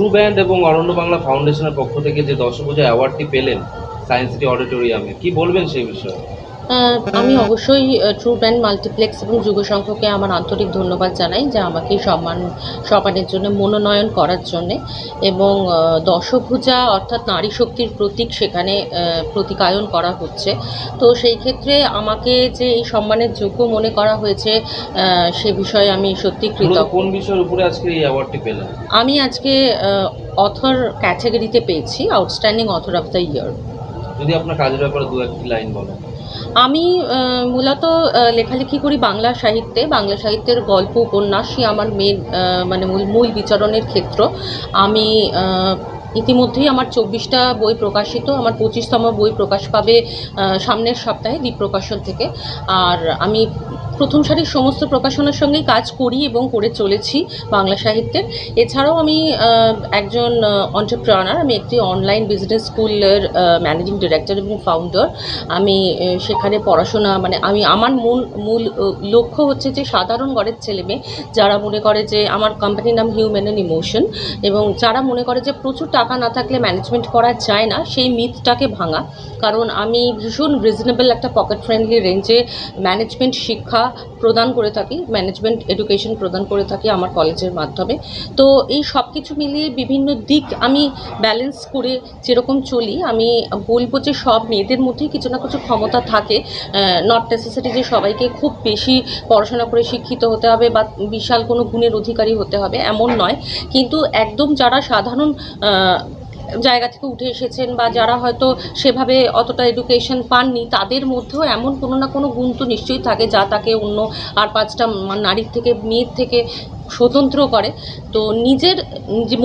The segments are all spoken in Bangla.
ট্রু ব্যান্ড এবং অরণ্য বাংলা ফাউন্ডেশনের পক্ষ থেকে যে দশভূজা অ্যাওয়ার্ডটি পেলেন সায়েন্স সিটি অডিটোরিয়ামে, কি বলবেন সেই বিষয়ে? আমি অবশ্যই ট্রু ব্যান্ড মাল্টিপ্লেক্স এবং যুগসংঘকে আমার আন্তরিক ধন্যবাদ জানাই যা আমাকে সম্মান সম্মানের জন্য মনোনয়ন করার জন্যে। এবং দশভুজা অর্থাৎ নারী শক্তির প্রতীক সেখানে প্রতিকায়ন করা হচ্ছে। তো সেই ক্ষেত্রে আমাকে যে এই সম্মানের যোগ্য মনে করা হয়েছে সে বিষয়ে আমি সত্যি কৃতজ্ঞ। কোন বিষয়ের উপরে আজকে এই অ্যাওয়ার্ডটি পেলেন? আমি আজকে অথর ক্যাটাগরিতে পেয়েছি outstanding author of the year যদি আপনার কাজের ব্যাপারে দু একটি লাইন বলেন। আমি মূলত লেখালেখি করি বাংলা সাহিত্যে। বাংলা সাহিত্যের গল্প উপন্যাসই আমার মেন মানে মূল মূল বিচরণের ক্ষেত্র। আমি ইতিমধ্যেই আমার চব্বিশটা বই প্রকাশিত, আমার পঁচিশতম বই প্রকাশ পাবে সামনের সপ্তাহে দ্বীপ প্রকাশন থেকে। আর আমি প্রথম সারির সমস্ত প্রকাশনার সঙ্গেই কাজ করি এবং করে চলেছি বাংলা সাহিত্যের। এছাড়াও আমি একজন অন্টারপ্রেনার আমি একটি অনলাইন বিজনেস স্কুলের ম্যানেজিং ডিরেক্টর এবং ফাউন্ডার আমি সেখানে পড়াশোনা মানে আমি, আমার মূল মূল লক্ষ্য হচ্ছে যে সাধারণ ঘরের ছেলে মেয়ে, যারা মনে করে যে আমার কোম্পানির নাম হিউম্যান অ্যান্ড ইমোশন এবং যারা মনে করে যে প্রচুর টাকা না থাকলে ম্যানেজমেন্ট করা যায় না, সেই মিথটাকে ভাঙা। কারণ আমি ভীষণ রিজনেবল একটা পকেট ফ্রেন্ডলি রেঞ্জে ম্যানেজমেন্ট শিক্ষা প্রদান করে থাকি ম্যানেজমেন্ট এডুকেশন প্রদান করে থাকি আমার কলেজের মাধ্যমে। তো এই সব কিছু মিলিয়ে বিভিন্ন দিক আমি ব্যালেন্স করে যেরকম চলি, আমি বলব যে সব মেয়েদের মধ্যেই কিছু না কিছু ক্ষমতা থাকে। নট নেসেসারি যে সবাইকে খুব বেশি পড়াশোনা করে শিক্ষিত হতে হবে বা বিশাল কোনো গুণের অধিকারী হতে হবে এমন নয়। কিন্তু একদম যারা সাধারণ জায়গা থেকে উঠে এসেছেন বা যারা হয়তো সেভাবে অতটা এডুকেশন পাননি, তাদের মধ্যেও এমন কোনো না কোনো গুণ তো নিশ্চয়ই থাকে যা তাকে অন্য আর পাঁচটা নারীর থেকে, মেয়ের থেকে স্বতন্ত্র করে। তো নিজের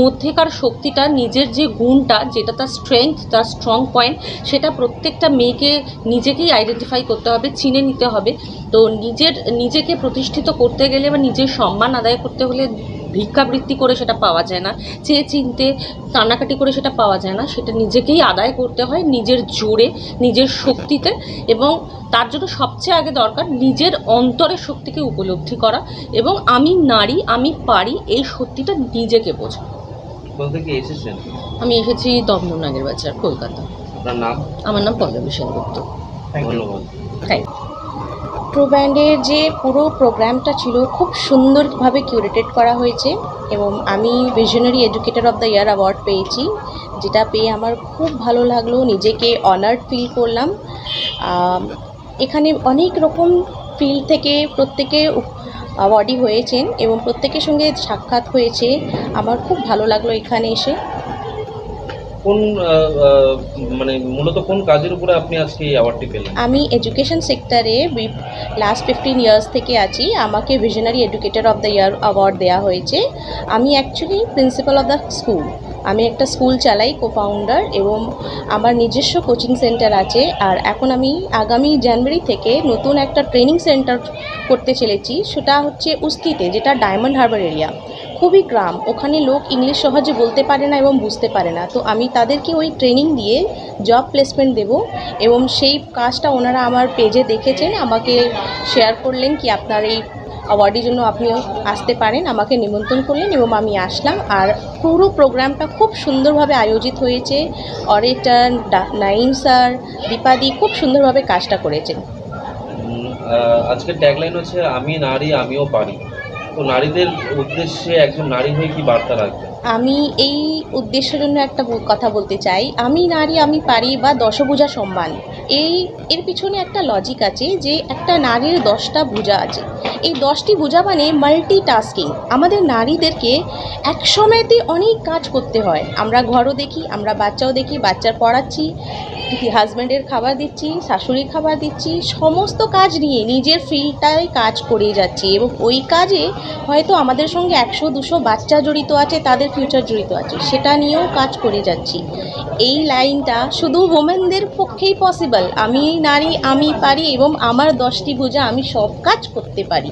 মধ্যেকার শক্তিটা, নিজের যে গুণটা, যেটা তার স্ট্রেংথ তার স্ট্রং পয়েন্ট সেটা প্রত্যেকটা মেয়েকে নিজেকেই আইডেন্টিফাই করতে হবে, চিনে নিতে হবে। তো নিজের, নিজেকে প্রতিষ্ঠিত করতে গেলে বা নিজের সম্মান আদায় করতে হলে ভিক্ষাবৃত্তি করে সেটা পাওয়া যায় না চেয়ে চিনতে কান্নাকাটি করে সেটা পাওয়া যায় না সেটা নিজেকেই আদায় করতে হয় নিজের জোরে নিজের শক্তিতে এবং তার জন্য সবচেয়ে আগে দরকার নিজের অন্তরের শক্তিকে উপলব্ধি করা এবং আমি নারী আমি পারি এই সত্যিটা নিজেকে বোঝা। এসেছেন? আমি এসেছি দমদম নাগের বাজার কলকাতা। আপনার নাম? আমার নাম পল্লবী সেনগুপ্ত। ধন্যবাদ। থ্যাংক ট্রু ব্যান্ডের যে পুরো প্রোগ্রামটা ছিল খুব সুন্দরভাবে কিউরেটেড করা হয়েছে এবং আমি visionary educator of the year award পেয়েছি, যেটা পেয়ে আমার খুব ভালো লাগল, নিজেকে অনার্ড ফিল করলাম। এখানে অনেক রকম ফিল্ড থেকে প্রত্যেকে অ্যাওয়ার্ডই হয়েছেন এবং প্রত্যেকের সঙ্গে সাক্ষাৎ হয়েছে। আমার খুব ভালো লাগল এখানে এসে। কোন মানে মূলত কোন কাজের উপরে আপনি আজকে এই অ্যাওয়ার্ডটি পেলেন? আমি এডুকেশন সেক্টরে লাস্ট ফিফটিন ইয়ার্স থেকে আছি। আমাকে visionary educator of the year award দেওয়া হয়েছে। আমি actually principal of the school আমি একটা স্কুল চালাই কো ফাউন্ডার এবং আমার নিজস্ব কোচিং সেন্টার আছে। আর এখন আমি আগামী জানুয়ারি থেকে নতুন একটা ট্রেনিং সেন্টার করতে চলেছি। সেটা হচ্ছে উস্তিতে যেটা ডায়মন্ড হারবার এরিয়া খুবই গ্রাম ওখানে লোক ইংলিশ সহজে বলতে পারে না এবং বুঝতে পারে না। তো আমি তাদেরকে ওই ট্রেনিং দিয়ে জব প্লেসমেন্ট দেব এবং সেই কাজটা ওনারা আমার পেজে দেখেছেন। আমাকে শেয়ার করলেন কি আপনার এই অ্যাওয়ার্ডের জন্য আপনিও আসতে পারেন। আমাকে নিমন্ত্রণ করলেন এবং আমি আসলাম। আর পুরো প্রোগ্রামটা খুব সুন্দরভাবে আয়োজিত হয়েছে। অরেটার নাইম স্যার দীপাদি খুব সুন্দরভাবে কাজটা করেছেন। আজকের ট্যাগলাইন হচ্ছে, আমি নারী, আমিও পারি। তো নারীদের উদ্দেশ্যে একজন নারী হয়ে কি বার্তা রাখবেন? আমি এই উদ্দেশ্যের জন্য একটা কথা বলতে চাই। আমি নারী, আমি পারি বা দশভুজা সম্মান। এই, এর পিছনে একটা লজিক আছে যে একটা নারীর দশটা ভুজা আছে। এই দশটি ভুজা মানে মাল্টি টাস্কিং আমাদের নারীদেরকে এক সময়তে অনেক কাজ করতে হয়। আমরা ঘরও দেখি, আমরা বাচ্চাও দেখি, বাচ্চার পড়াচ্ছি হাজব্যান্ডের খাবার দিচ্ছি, শাশুড়ির খাবার দিচ্ছি, সমস্ত কাজ নিয়ে নিজের ফিল্ডটায় কাজ করে যাচ্ছি এবং ওই কাজে হয়তো আমাদের সঙ্গে একশো, দুশো বাচ্চা জড়িত আছে, তাদের ফিউচার জড়িত আছে, সেটা নিয়েও কাজ করে যাচ্ছি। এই লাইনটা শুধু ওমেনদের পক্ষেই পসিবল আমি নারী, আমি পারি এবং আমার দশটি বোঝা আমি সব কাজ করতে পারি।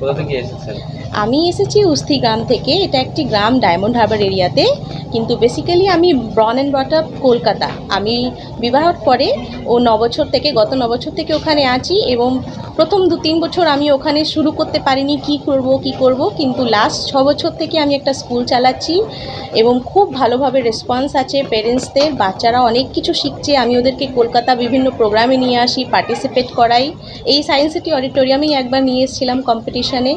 কোথা থেকে এসেছেন? আমি এসেছি উস্তি গ্রাম থেকে। এটা একটি গ্রাম, ডায়মন্ড হারবার এরিয়াতে। কিন্তু বেসিক্যালি আমি born and brought up Kolkata. আমি বিবাহর পরে ও নবছর থেকে, গত নবছর থেকে ওখানে আছি এবং প্রথম দু তিন বছর আমি ওখানে শুরু করতে পারিনি কি করব কি করব। কিন্তু লাস্ট ছ বছর থেকে আমি একটা স্কুল চালাচ্ছি এবং খুব ভালোভাবে রেসপন্স আছে পেরেন্টসদের বাচ্চারা অনেক কিছু শিখছে। আমি ওদেরকে কলকাতা বিভিন্ন প্রোগ্রামে নিয়ে আসি পার্টিসিপেট করাই। এই সায়েন্স সিটি অডিটোরিয়ামেই একবার নিয়ে এসেছিলাম কম্পিটিশানে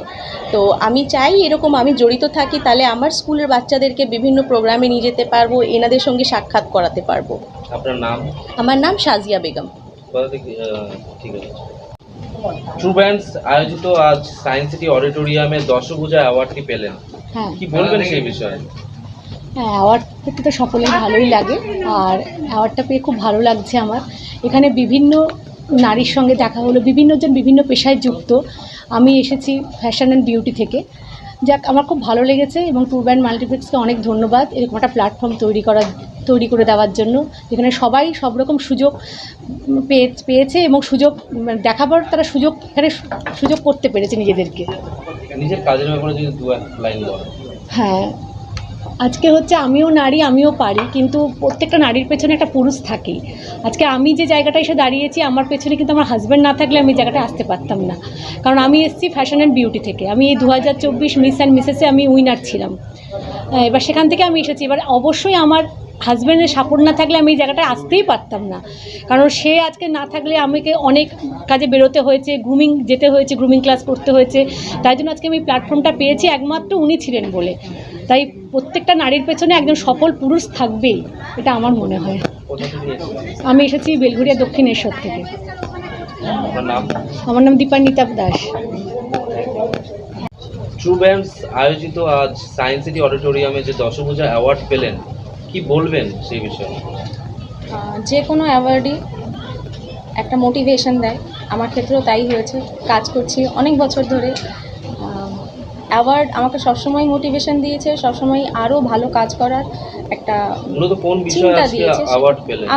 তো আমি চাই এরকম আমি জড়িত থাকি তাহলে আমার স্কুলের বাচ্চাদেরকে বিভিন্ন প্রোগ্রামে নিয়ে যেতে পারব এনাদের সঙ্গে সাক্ষাৎ করাতে পারব। আপনার নাম? আমার নাম সাজিয়া বেগম। কোথা থেকে আহ, ঠিক আছে। ট্রু ব্যান্ডস আয়োজিত আজ সায়েন্স সিটি অডিটোরিয়ামে দশভূজা অ্যাওয়ার্ডটি পেলেন। হ্যাঁ। কি বলবেন সেই বিষয়ে? হ্যাঁ অ্যাওয়ার্ড পেতে তো সকলেই ভালোই লাগে আর অ্যাওয়ার্ডটা পেয়ে খুব ভালো লাগছে আমার। এখানে বিভিন্ন নারীর সঙ্গে দেখা হলো বিভিন্নজন বিভিন্ন পেশায় যুক্ত। আমি এসেছি ফ্যাশন অ্যান্ড বিউটি থেকে। যাক আমার খুব ভালো লেগেছে এবং ট্যুর ব্যান্ড মাল্টিপ্লেক্সকে অনেক ধন্যবাদ এরকম একটা প্ল্যাটফর্ম তৈরি করার তৈরি করে দেওয়ার জন্য। যেখানে সবাই সব রকম সুযোগ পেয়ে পেয়েছে এবং সুযোগ মানে দেখাবার তারা সুযোগ এখানে সুযোগ করতে পেরেছে নিজেদেরকে। নিজের কাজের ব্যাপারে যদি দু এক লাইন হ্যাঁ আজকে হচ্ছে আমিও নারী, আমিও পারি, কিন্তু প্রত্যেকটা নারীর পেছনে একটা পুরুষ থাকেই। আজকে আমি যে জায়গাটা এসে দাঁড়িয়েছি, আমার পেছনে কিন্তু আমার হাজব্যান্ড না থাকলে আমি জায়গাটা আসতে পারতাম না। কারণ আমি এসেছি ফ্যাশন অ্যান্ড বিউটি থেকে। আমি এই দু হাজার চব্বিশ মিস অ্যান্ড মিসেসে আমি উইনার ছিলাম। এবার সেখান থেকে আমি এসেছি। এবার অবশ্যই আমার হাজব্যান্ডের সাপোর্ট না থাকলে আমি এই জায়গাটায় আসতেই পারতাম না। কারণ সে আজকে না থাকলে আমাকে অনেক কাজে বেরোতে হয়েছে গ্রুমিং যেতে হয়েছে গ্রুমিং ক্লাস করতে হয়েছে। তাই জন্য আজকে আমি প্ল্যাটফর্মটা পেয়েছি, একমাত্র উনি ছিলেন বলে। তাই প্রত্যেকটা নারীর পেছনে একজন সফল পুরুষ থাকবেই, এটা আমার মনে হয়। আমি এসেছি বেলঘরিয়া দক্ষিণেশ্বর থেকে। আমার নাম দীপান্বিতা দাস। ট্রু ব্যান্ডস আয়োজিত আজ সায়েন্স সিটি অডিটোরিয়ামে যে দশভূজা অ্যাওয়ার্ড পেলেন কি বলবেন সেই বিষয়ে? যে কোনো অ্যাওয়ার্ডই একটা মোটিভেশন দেয়। আমার ক্ষেত্রেও তাই হয়েছে, কাজ করছি অনেক বছর ধরে। অ্যাওয়ার্ড আমাকে সবসময় মোটিভেশন দিয়েছে, সবসময় আরও ভালো কাজ করার। একটা চিন্তা দিয়েছে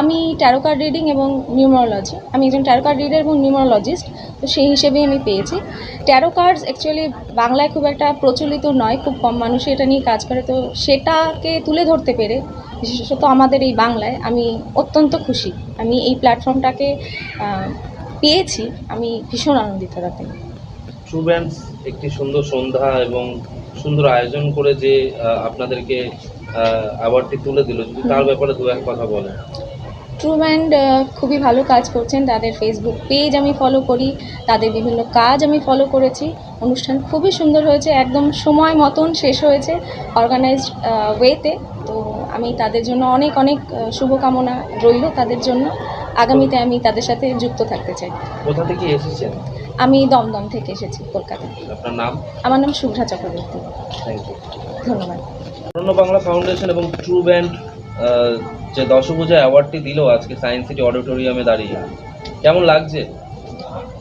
আমি ট্যারো কার্ড রিডিং এবং নিউমারোলজি আমি একজন ট্যারো কার্ড রিডার এবং নিউমারোলজিস্ট তো সেই হিসেবেই আমি পেয়েছি। ট্যারো কার্ডস অ্যাকচুয়ালি বাংলায় খুব একটা প্রচলিত নয় খুব কম মানুষই এটা নিয়ে কাজ করে তো সেটাকে তুলে ধরতে পেরে বিশেষত আমাদের এই বাংলায় আমি অত্যন্ত খুশি। আমি এই প্ল্যাটফর্মটাকে পেয়েছি আমি ভীষণ আনন্দিত তাতে। ট্রু ব্যান্ডস একটি সুন্দর সন্ধ্যা এবং সুন্দর আয়োজন করে যে আপনাদেরকে অ্যাওয়ার্ডটি তুলে দিল যদি তার ব্যাপারে দু এক কথা বলেন। ট্রু ব্যান্ড খুবই ভালো কাজ করছেন তাদের ফেসবুক পেজ আমি ফলো করি তাদের বিভিন্ন কাজ আমি ফলো করেছি। অনুষ্ঠান খুবই সুন্দর হয়েছে একদম সময় মতন শেষ হয়েছে অর্গানাইজড ওয়েতে তো আমি তাদের জন্য অনেক অনেক শুভকামনা রইল তাদের জন্য। আগামীতে আমি তাদের সাথে যুক্ত থাকতে চাই। কোথা থেকে এসেছেন? আমি দমদম থেকে এসেছি কলকাতায় আপনার নাম? আমার নাম শুভ্রা চক্রবর্তী। ধন্যবাদ। অরণ্য বাংলা ফাউন্ডেশন এবং ট্রু ব্যান্ড যে দশভূজা অ্যাওয়ার্ডটি দিল আজকে সায়েন্স সিটি অডিটোরিয়ামে দাঁড়িয়ে। কেমন লাগছে?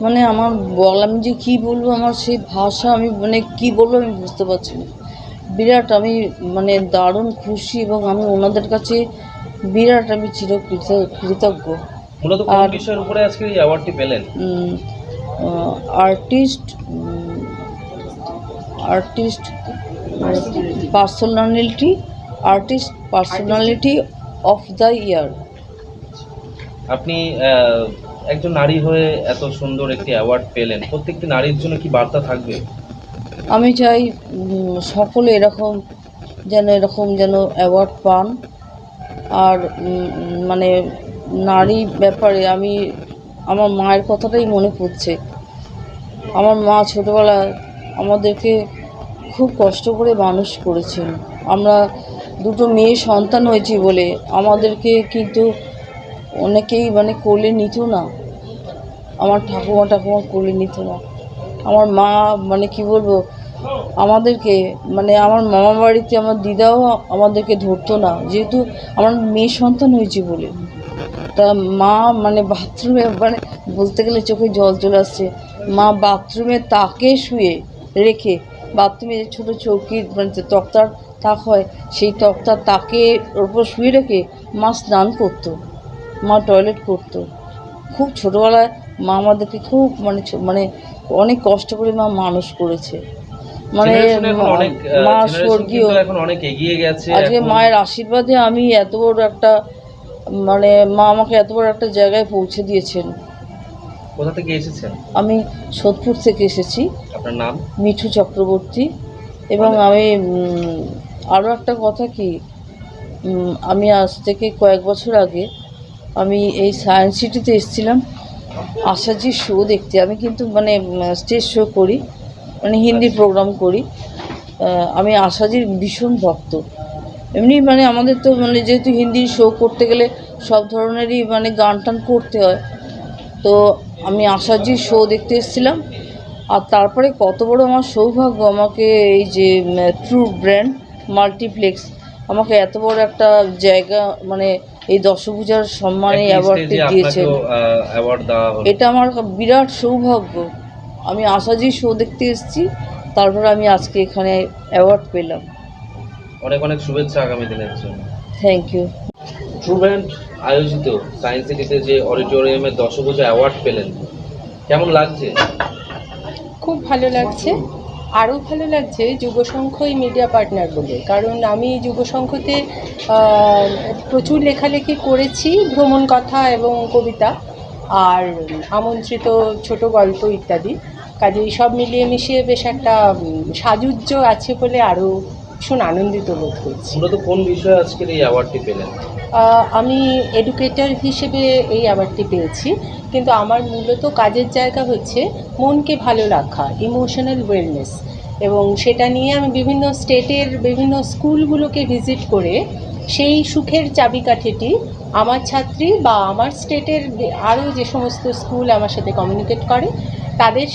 মানে আমার বললাম যে কি বলব আমার সেই ভাষা আমি মানে কি বলব আমি বুঝতে পারছি না। বিরাট আমি মানে দারুণ খুশি এবং আমি ওনাদের কাছে বিরাট আমি চির কৃতজ্ঞ। মূলত কোন আর- বিষয়ের উপরে আজকে এই অ্যাওয়ার্ডটি পেলেন? Artist artist personality artist personality of the year. আপনি একজন নারী হয়ে এত সুন্দর একটি অ্যাওয়ার্ড পেলেন প্রত্যেকটি নারীর জন্য কি বার্তা থাকবে? আমি চাই সকলে এরকম যেন এরকম যেন অ্যাওয়ার্ড পান। আর মানে নারী ব্যাপারে আমি আমার মায়ের কথাটাই মনে পড়ছে। আমার মা ছোটোবেলায় আমাদেরকে খুব কষ্ট করে মানুষ করেছেন। আমরা দুটো মেয়ে সন্তান হয়েছি বলে আমাদেরকে কিন্তু অনেকেই মানে কোলে নিত না। আমার ঠাকুমা ঠাকুমা কোলে নিত না। আমার মা মানে কি বলব, আমাদেরকে মানে আমার মামা বাড়িতে আমার দিদাও আমাদেরকে ধরতো না। যেহেতু আমার মেয়ে সন্তান হয়েছি বলে। তা মা মানে বাথরুমে মানে বলতে গেলে চোখে জল চলে আসছে। মা বাথরুমে তাকে শুয়ে রেখে বাথরুমে যে ছোটো চৌকি মানে তক্তার তাক হয় সেই তক্তার তাকে ওর উপর শুয়ে রেখে মা স্নান করতো মা টয়লেট করতো। খুব ছোটোবেলায় মা আমাদেরকে খুব মানে মানে অনেক কষ্ট করে মা মানুষ করেছে। মানে মা স্বর্গীয়। আজকে মায়ের আশীর্বাদে আমি এত বড় একটা মানে মা আমাকে এত বড় একটা জায়গায় পৌঁছে দিয়েছেন। কোথা থেকে এসেছেন? আমি সোদপুর থেকে এসেছি। আপনার নাম? মিঠু চক্রবর্তী। এবং আমি আরও একটা কথা কি? আমি আজ থেকে কয়েক বছর আগে আমি এই সায়েন্স সিটিতে এসেছিলাম। আশাজির শো দেখতে। আমি কিন্তু মানে স্টেজ শো করি মানে হিন্দি প্রোগ্রাম করি। আমি আশাজির ভীষণ ভক্ত। এমনি মানে আমাদের তো মানে যেহেতু হিন্দি শো করতে গেলে সব ধরনেরই মানে গান টান করতে হয়। তো আমি আশাজির শো দেখতে এসেছিলাম। আর তারপরে কত বড় আমার সৌভাগ্য আমাকে এই যে ট্রু ব্র্যান্ড মাল্টিপ্লেক্স আমাকে এত বড় একটা জায়গা মানে এই দশভূজার সম্মানে অ্যাওয়ার্ডটি দেওয়া এটা আমার বিরাট সৌভাগ্য। আমি আশাজি শো দেখতে এসেছি তারপরে আমি আজকে এখানে অ্যাওয়ার্ড পেলাম। অনেক অনেক শুভেচ্ছা আগামী দিনের জন্য। থ্যাংক ইউ ব্যান্ড আয়োজিত সায়েন্স সিটিতে যে অডিটোরিয়ামে দশভূজা অ্যাওয়ার্ড পেলেন কেমন লাগছে? খুব ভালো লাগছে। আরও ভালো লাগছে যুবসংখ্যই মিডিয়া পার্টনার বলে। কারণ আমি যুবসংখ্যতে প্রচুর লেখালেখি করেছি ভ্রমণ কথা এবং কবিতা আর আমন্ত্রিত ছোট গল্প ইত্যাদি। কাজেই সব মিলিয়ে মিশিয়ে বেশ একটা উম, সাযুজ্য আছে বলে আরও ভীষণ আনন্দিত বোধ করছি। মূলত কোন বিষয়ে আজকের এই অ্যাওয়ার্ডটি পেলেন? আমি এডুকেটর হিসেবে এই অ্যাওয়ার্ডটি পেয়েছি। কিন্তু আমার মূলত কাজের জায়গা হচ্ছে মনকে ভালো রাখা ইমোশনাল ওয়েলনেস এবং সেটা নিয়ে আমি বিভিন্ন স্টেটের বিভিন্ন স্কুলগুলোকে ভিজিট করে সেই সুখের চাবিকাঠিটি আমার ছাত্রী বা আমার স্টেটের আরও যে সমস্ত স্কুল আমার সাথে কমিউনিকেট করে, তাদের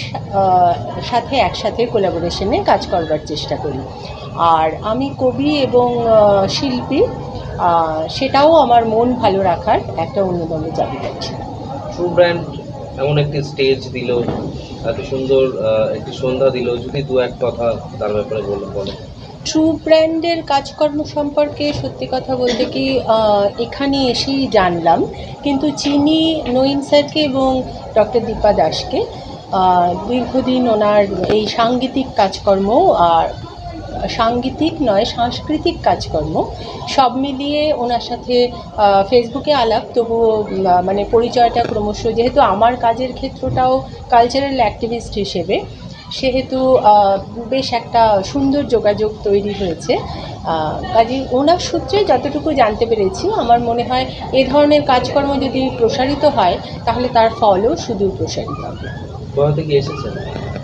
সাথে একসাথে কোলাবোরেশনে কাজ করবার চেষ্টা করি। আর আমি কবি এবং শিল্পী সেটাও আমার মন ভালো রাখার একটা অন্যতম চাবিকাঠি ট্রু ব্র্যান্ড এমন একটি স্টেজ দিল এত সুন্দর একটি সন্ধ্যা দিল যদি দু এক কথা তার ব্যাপারে বলে বলো। ট্রু ব্র্যান্ডের কাজকর্ম সম্পর্কে সত্যি কথা বলতে কি এখানে এসেই জানলাম কিন্তু চিনি নঈন স্যারকে এবং ডক্টর দীপা দাসকে দীর্ঘদিন ওনার এই সাংগীতিক কাজকর্ম আর সাংগীতিক নয় সাংস্কৃতিক কাজকর্ম। সব মিলিয়ে ওনার সাথে ফেসবুকে আলাপ তবুও মানে পরিচয়টা ক্রমশ যেহেতু আমার কাজের ক্ষেত্রটাও কালচারাল অ্যাক্টিভিস্ট হিসেবে সেহেতু বেশ একটা সুন্দর যোগাযোগ তৈরি হয়েছে। কাজে ওনার সূত্রে যতটুকু জানতে পেরেছি আমার মনে হয় এ ধরনের কাজকর্ম যদি প্রসারিত হয় তাহলে তার ফলও শুধু প্রসারিত হবে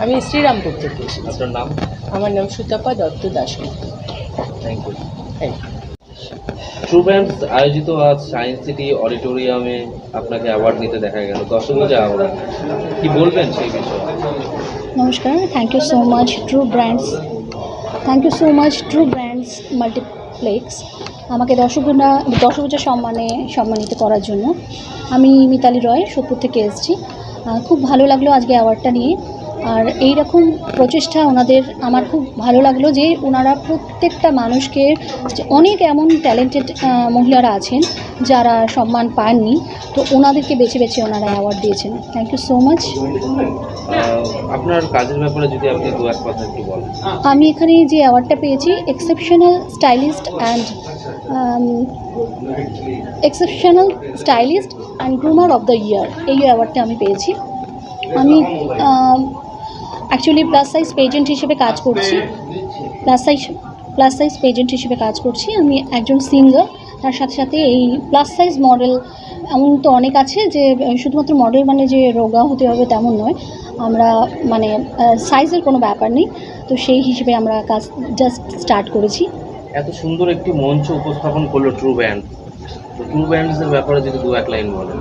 আমি শ্রীরামপুর থেকে এসেছি। আপনার নাম? আমার নাম Sutapa Dutta Dasgupta thank you thank you true আয়োজিত আজ সায়েন্স সিটি অডিটোরিয়ামে আপনাকে অ্যাওয়ার্ড নিতে দেখা গেল। দশভূজা অ্যাওয়ার্ড কি বলবেন সেই বিষয়ে? নমস্কার thank you so much true brands thank you so much true brands multiplex আমাকে দশগুণা দশভূজা সম্মানে সম্মানিত করার জন্য। আমি মিতালি রয় সোদপুর থেকে এসেছি। খুব ভালো লাগল আজকে অ্যাওয়ার্ডটা নিয়ে। আর এই রকম প্রচেষ্টা ওনাদের আমার খুব ভালো লাগল যে ওনারা প্রত্যেকটা মানুষকে অনেক এমন ট্যালেন্টেড মহিলারা আছেন যারা সম্মান পাননি। তো ওনাদেরকে বেছে বেছে ওনারা অ্যাওয়ার্ড দিয়েছেন। থ্যাংক ইউ সো মাচ আপনার কাজের ব্যাপারে যদি আপনি দু এক কথা একটু বলেন। আমি এখানে যে অ্যাওয়ার্ডটা পেয়েছি exceptional stylist and exceptional stylist and groomer of the year এই অ্যাওয়ার্ডটা আমি পেয়েছি। আমি অ্যাকচুয়ালি প্লাস সাইজ পেজেন্ট হিসেবে কাজ করছি। Plus size plus size pageant হিসেবে কাজ করছি। আমি একজন সিঙ্গার তার সাথে সাথে এই প্লাস সাইজ মডেল এমন তো অনেক আছে যে শুধুমাত্র মডেল মানে যে রোগা হতে হবে তেমন নয়। আমরা মানে সাইজের কোনো ব্যাপার নেই। তো সেই হিসেবে আমরা কাজ জাস্ট স্টার্ট করেছি। এত সুন্দর একটি মঞ্চ উপস্থাপন করল ট্রু ব্যান্ড ট্রু ব্যান্ডসের ব্যাপারে যদি দু এক লাইন বলেন।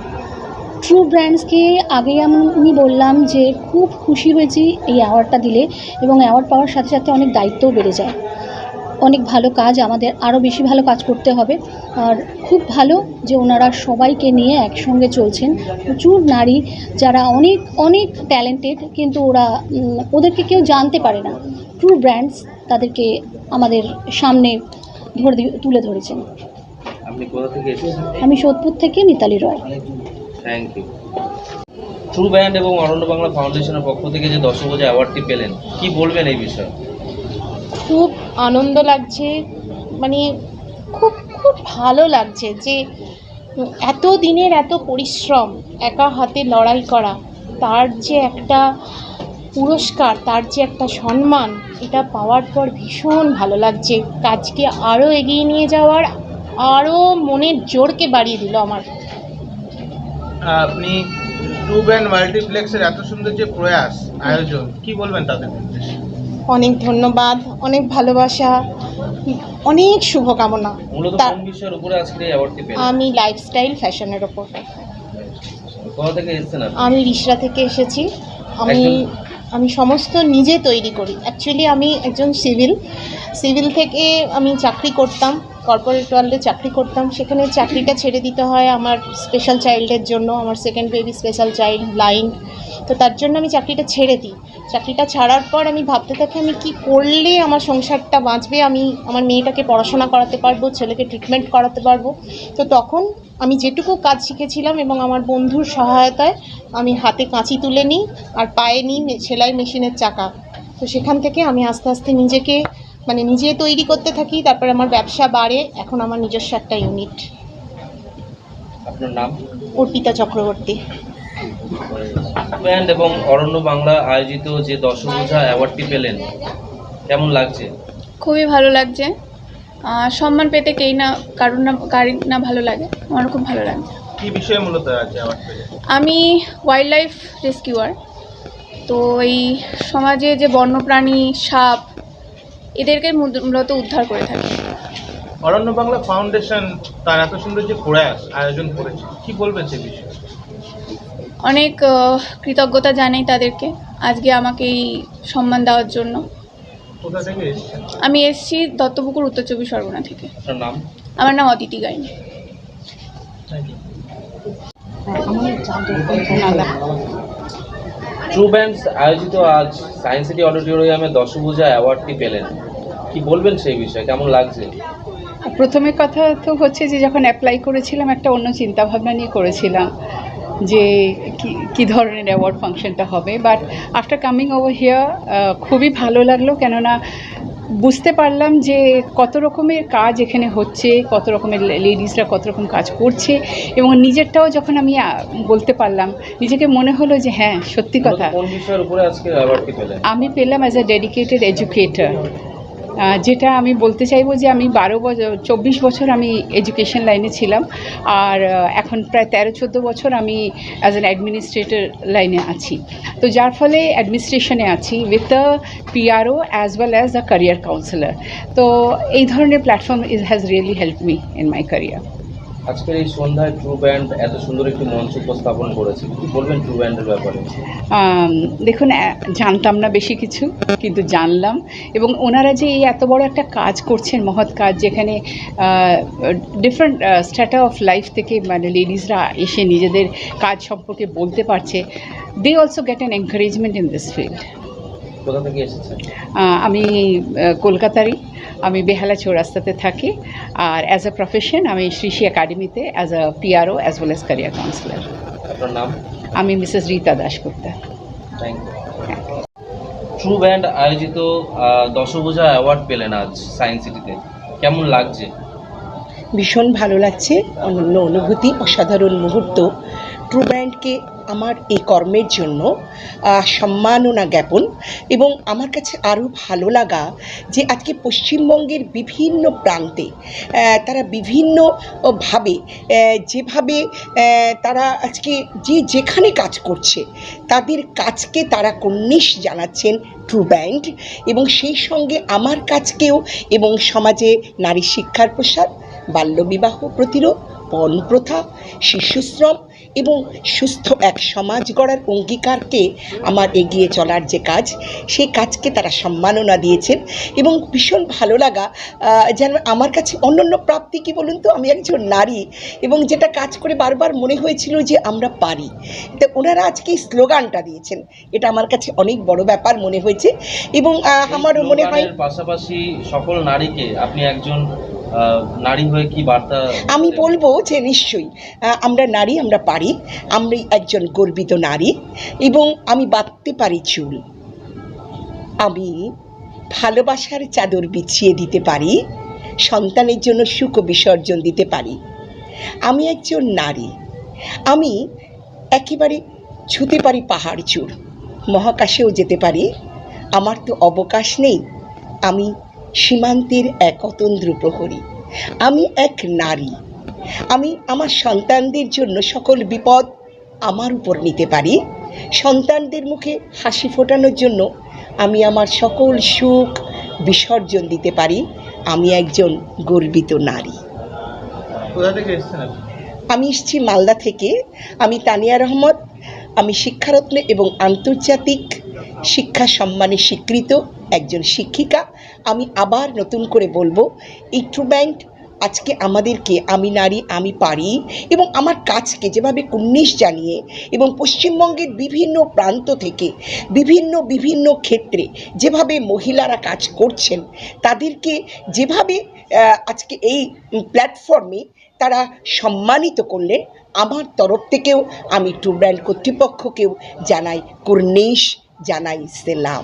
ট্রু ব্র্যান্ডসকে আগে আমি বললাম যে খুব খুশি হয়েছি এই অ্যাওয়ার্ডটা দিলে এবং অ্যাওয়ার্ড পাওয়ার সাথে সাথে অনেক দায়িত্বও বেড়ে যায়। অনেক ভালো কাজ আমাদের আরও বেশি ভালো কাজ করতে হবে। আর খুব ভালো যে ওনারা সবাইকে নিয়ে একসঙ্গে চলছেন। প্রচুর নারী যারা অনেক অনেক ট্যালেন্টেড কিন্তু ওরা ওদেরকে কেউ জানতে পারে না। ট্রু ব্র্যান্ডস তাদেরকে আমাদের সামনে ধরে তুলে ধরেছেন। আমি সোদপুর থেকে Mitali Roy. Thank you true band এবং অরণ্য বাংলা ফাউন্ডেশনের পক্ষ থেকে যে দশভূজা অ্যাওয়ার্ডটি পেলেন, কি বলবেন এই বিষয়ে? খুব আনন্দ লাগছে মানে খুব খুব ভালো লাগছে যে এত দিনের এত পরিশ্রম, একা হাতে লড়াই করা, তার যে একটা পুরস্কার, তার যে একটা সম্মান, এটা পাওয়ার পর ভীষণ ভালো লাগছে। কাজকে আরও এগিয়ে নিয়ে যাওয়ার আরও মনের জোরকে বাড়িয়ে দিল আমার। আপনি টু ব্যান্ড মাল্টিপ্লেক্সের এত সুন্দর যে প্রয়াস আয়োজন কি বলবেন তাদের উদ্দেশ্যে? অনেক ধন্যবাদ অনেক ভালোবাসা অনেক শুভকামনা। মূলত তার- কোন বিষয়ের উপরে আজকে এই অ্যাওয়ার্ডটি পেলেন? আমি লাইফস্টাইল ফ্যাশনের ওপর কোথা থেকে এসেছেন আপনি? আমি রিসরা থেকে এসেছি। আমি আমি সমস্ত নিজে তৈরি করি। অ্যাকচুয়ালি আমি একজন সিভিল সিভিল থেকে আমি চাকরি করতাম। কর্পোরেট ওয়ার্ল্ডে চাকরি করতাম, সেখানে চাকরিটা ছেড়ে দিতে হয় আমার স্পেশাল চাইল্ডের জন্য, আমার second baby special child blind তো তার জন্য আমি চাকরিটা ছেড়ে দিই। চাকরিটা ছাড়ার পর আমি ভাবতে থাকি, আমি কি করলে আমার সংসারটা বাঁচবে? আমি আমার মেয়েটাকে পড়াশোনা করাতে পারব, ছেলেকে ট্রিটমেন্ট করাতে পারব? তো তখন আমি যেটুকু কাজ শিখেছিলাম এবং আমার বন্ধুর সহায়তায় আমি হাতে কাঁচি তুলে নিই আর পায়ে নিই সেলাই মেশিনের চাকা। তো সেখান থেকে আমি আস্তে আস্তে নিজেকে মানে নিজে তৈরি করতে থাকি তারপর আমার ব্যবসা বাড়ে এখন আমার নিজস্ব একটা ইউনিট আপনার নাম? অর্পিতা চক্রবর্তী। ব্যান্ড এবং অরণ্য বাংলা আয়োজিত যে দশভূজা অ্যাওয়ার্ডটি পেলেন কেমন লাগছে? খুবই ভালো লাগছে। সম্মান পেতে কেই না কারুর না কারি না ভালো লাগে আমারও খুব ভালো লাগছে কি বিষয়ে মূলত আছে অ্যাওয়ার্ড পেলে আমি ওয়াইল্ড লাইফ রেস্কিউয়ার তো এই সমাজে যে বন্যপ্রাণী সাপ এদেরকে মূলত উদ্ধার করে থাকি। অরণ্য বাংলা ফাউন্ডেশন তার এত সুন্দর যে প্রয়াস আয়োজন করেছে কি বলবেন সে বিষয়ে? অনেক কৃতজ্ঞতা জানাই তাদেরকে আজকে আমাকে এই সম্মান দেওয়ার জন্য। কোথা থেকে এসেছেন? আমি এসেছি দত্তপুকুর উত্তর চব্বিশ পরগনা থেকে। আমার নাম অদিতি গাইন। ট্রু ব্যান্ডস আয়োজিত আজ সায়েন্স সিটি অডিটোরিয়ামে দশভূজা অ্যাওয়ার্ডটি পেলেন। কি বলবেন সেই বিষয়ে? কেমন লাগছে? প্রথমে কথা তো হচ্ছে যে যখন অ্যাপ্লাই করেছিলাম একটা অন্য চিন্তাভাবনা নিয়ে করেছিলাম যে কি কী ধরনের অ্যাওয়ার্ড ফাংশনটা হবে। But after coming over here খুবই ভালো লাগল। কেননা বুঝতে পারলাম যে কত রকমের কাজ এখানে হচ্ছে কত রকমের লেডিসরা কত রকম কাজ করছে। এবং নিজেরটাও যখন আমি বলতে পারলাম নিজেকে মনে হলো যে হ্যাঁ সত্যি কথা। আমি পেলাম অ্যাজ এ ডেডিকেটেড এডুকেটর যেটা আমি বলতে চাইব যে আমি বারো বছর চব্বিশ বছর আমি এডুকেশন লাইনে ছিলাম আর এখন প্রায় তেরো, চোদ্দ বছর আমি অ্যাজ অ্যান অ্যাডমিনিস্ট্রেটর লাইনে আছি। তো যার ফলে অ্যাডমিনিস্ট্রেশনে আছি with the PRO as well as the career counsellor তো এই ধরনের platform is has really help me in my career আজকের এই সন্ধ্যায় ট্রু ব্যান্ড এত সুন্দর একটি মঞ্চ উপস্থাপন করেছে। কি বলবেন ট্রু ব্যান্ডের ব্যাপারে? দেখুন জানতাম না বেশি কিছু, কিন্তু জানলাম। এবং ওনারা যে এই এত বড় একটা কাজ করছেন, মহৎ কাজ, যেখানে ডিফারেন্ট স্ট্যাটা অফ লাইফ থেকে মানে লেডিসরা এসে নিজেদের কাজ সম্পর্কে বলতে পারছে they also get an encouragement in this field কোথা থেকে এসেছেন? আমি কলকাতারই। আমি বেহালা চৌরাস্তাতে থাকি। আর অ্যাজ আ প্রফেশন আমি শ্রীশি একাডেমিতে as a PRO as well as career counsellor আপনার নাম? আমি Mrs Rita Dasgupta. Thank you true band আয়োজিত দশভূজা অ্যাওয়ার্ড পেলেন আজ সায়েন্স সিটিতে কেমন লাগছে? ভীষণ ভালো লাগছে। অনন্য অনুভূতি অসাধারণ মুহূর্ত। ট্রু ব্র্যান্ডকে আমার এই কর্মের জন্য সম্মাননা জ্ঞাপন এবং আমার কাছে আরও ভালো লাগা যে আজকে পশ্চিমবঙ্গের বিভিন্ন প্রান্তে তারা বিভিন্নভাবে যেভাবে তারা আজকে যে যেখানে কাজ করছে, তাদের কাজকে তারা কর্নিশ জানাচ্ছেন ট্রু ব্যান্ড এবং সেই সঙ্গে আমার কাজকেও এবং সমাজে নারী শিক্ষার প্রসার, বাল্যবিবাহ প্রতিরোধ পণ প্রথা শিশুশ্রম এবং সুস্থ এক সমাজ গড়ার অঙ্গীকারকে আমার এগিয়ে চলার যে কাজ সেই কাজকে তারা সম্মাননা দিয়েছেন এবং ভীষণ ভালো লাগা যেন আমার কাছে অন্যান্য প্রাপ্তি কি বলুন তো? আমি একজন নারী এবং যেটা কাজ করে বারবার মনে হয়েছিল যে আমরা পারি। তো ওনারা আজকে এই স্লোগানটা দিয়েছেন। এটা আমার কাছে অনেক বড় ব্যাপার মনে হয়েছে এবং আমারও মনে হয় পাশাপাশি সকল নারীকে আপনি একজন নারী হয়ে কি বার্তা আমি বলব যে নিশ্চয়ই আমরা নারী আমরা পারি। আমি একজন গর্বিত নারী এবং আমি বাঁধতে পারি চুল। আমি ভালোবাসার চাদর বিছিয়ে দিতে পারি, সন্তানের জন্য সুখ বিসর্জন দিতে পারি। আমি একজন নারী, আমি একেবারে ছুতে পারি পাহাড় চূড়, মহাকাশেও যেতে পারি, আমার তো অবকাশ নেই। আমি সীমান্তের এক অতন্দ্র প্রহরী, আমি এক নারী। আমি আমার সন্তানদের জন্য সকল বিপদ আমার উপর নিতে পারি। সন্তানদের মুখে হাসি ফোটানোর জন্য আমি আমার সকল সুখ বিসর্জন দিতে পারি। আমি একজন গর্বিত নারী। কোথা থেকে আমি এসেছি মালদা থেকে। আমি তানিয়া রহমত। আমি শিক্ষারত্ন এবং আন্তর্জাতিক শিক্ষা সম্মানে স্বীকৃত একজন শিক্ষিকা। আমি আবার নতুন করে বলব এই ট্রু ব্যাংক আজকে আমাদেরকে আমি নারী, আমি পারি এবং আমার কাজকে যেভাবে কুন্নিশ জানিয়ে এবং পশ্চিমবঙ্গের বিভিন্ন প্রান্ত থেকে বিভিন্ন বিভিন্ন ক্ষেত্রে যেভাবে মহিলারা কাজ করছেন, তাদেরকে যেভাবে আজকে এই প্ল্যাটফর্মে তারা সম্মানিত করলেন, আমার তরফ থেকেও আমি ট্রু ব্র্যান্ড কর্তৃপক্ষকেও জানাই কুর্নিশ, জানাই সেলাম।